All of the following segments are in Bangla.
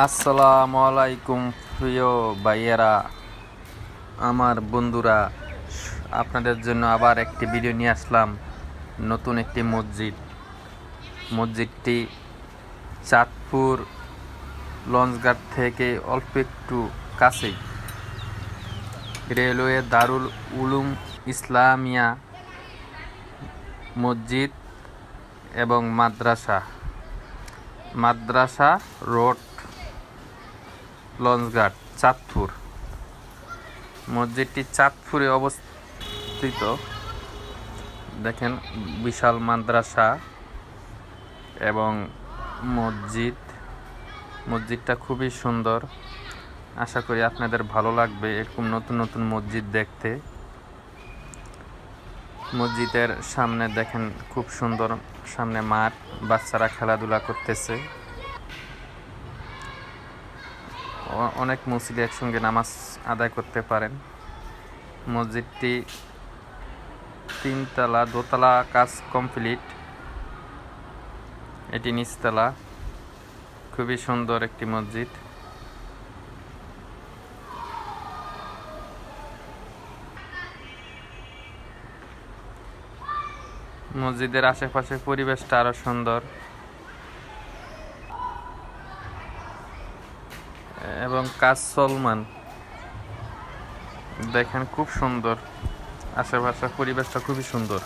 আসসালামু আলাইকুম প্রিয় ভাইয়েরা, আমার বন্ধুরা, আপনাদের জন্য আবার একটি ভিডিও নিয়ে আসলাম, নতুন একটি মসজিদ। মসজিদটি চাঁদপুর লঞ্চঘাট থেকে অল্প একটু কাছেই। রেলওয়ে দারুল উলুম ইসলামিয়া মসজিদ এবং মাদ্রাসা। মাদ্রাসা রোড লঞ্চঘাট, চাঁদপুর। মসজিদটি চাঁদপুরে অবস্থিত। দেখেন, বিশাল মাদ্রাসা এবং মসজিদ। মসজিদটা খুবই সুন্দর। আশা করি আপনাদের ভালো লাগবে এরকম নতুন নতুন মসজিদ দেখতে। মসজিদের সামনে দেখেন, খুব সুন্দর সামনে মাঠ। বাচ্চারা খেলাধুলা করতেছে। অনেক মসজিদ একসঙ্গে নামাজ আদায় করতে পারেন। মসজিদটি তিনতলা, দোতলা কাজ কমপ্লিট। এটি নিচতলা। খুবই সুন্দর একটি মসজিদ। মসজিদের আশেপাশে পরিবেশটা আরও সুন্দর। এবং কাজ সলমান দেখেন খুব সুন্দর। আশেপাশের পরিবেশটা খুবই সুন্দর।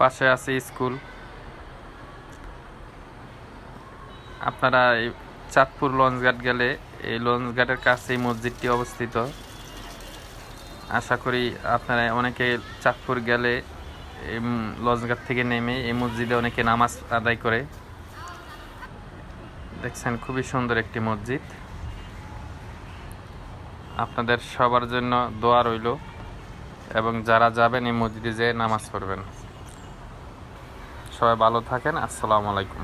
পাশে আছে স্কুল। আপনারা এই চাঁদপুর লঞ্চঘাট গেলে এই লঞ্চঘাটের কাছে এই মসজিদটি অবস্থিত। আশা করি আপনারা অনেকে চাঁদপুর গেলে এই লঞ্চঘাট থেকে নেমে এই মসজিদে অনেকে নামাজ আদায় করে। দেখছেন, খুবই সুন্দর একটি মসজিদ। আপনাদের সবার জন্য দোয়া রইল এবং যারা যাবেন এই মসজিদে যেয়ে নামাজ পড়বেন। সবাই ভালো থাকেন, আসসালামু আলাইকুম।